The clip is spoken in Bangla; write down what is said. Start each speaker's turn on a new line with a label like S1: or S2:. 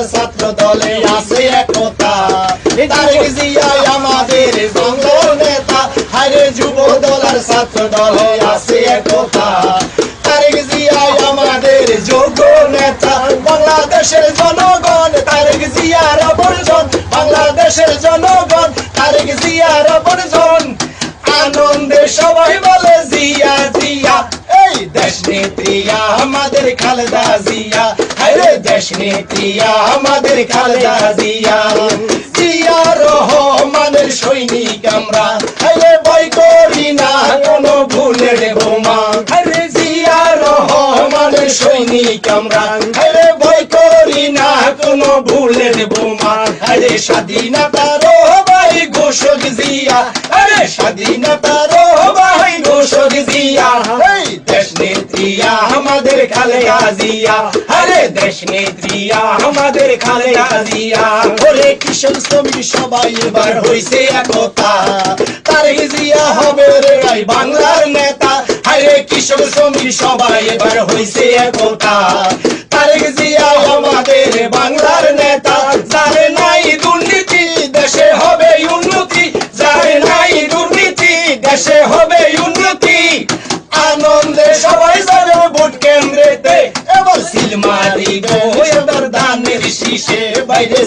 S1: দলার ছাত্র দলে আছে একতা। তারেক আমাদের বাংলার নেতা। হারে যুব দলার ছাত্র দলে আছে একতা। বাংলাদেশের জনগণ, তারেক জিয়ার অপরজন বাংলাদেশের জনগণ, তারেক জিয়ার অপরজন আনন্দে সবাই বলে জিয়া জিয়া। এই দেশ নেত্রিয়া আমাদের খালেদা জিয়া। দেশ নেত্রিয়া আমাদের খালেদা জিয়া। জিয়া রহমানের সৈনিক আমরা। আরে ভয় করি না, কোনো ভুলের বোমা। আরে জিয়া রহমানের সৈনিক আমরা। আরে ভয় করি না, কোনো ভুলের বোমা। আরে স্বাধীনতার ভাই ঘোষক জিয়া। আরে স্বাধীনতার ভাই ঘোষক জিয়া। দেশ নেত্রিয়া খালে আজিয়া আরে দেশ নেত্রিয়া, আমাদের খালে আজিয়া ওরে কিশোর শ্রমিক, সবাই এবার হইছে একতা। তারে জিয়া হবে রে বাংলার নেতা। হাইরে কিশোর শ্রমিক, সবাই এবার হইছে একতা। তারে জিয়া আমাদের বাংলার নেতা। যারে নাই দুর্নীতি, দেশে হবে উন্নতি। যারে নাই দুর্নীতি, দেশে হবে শিশে বাইরে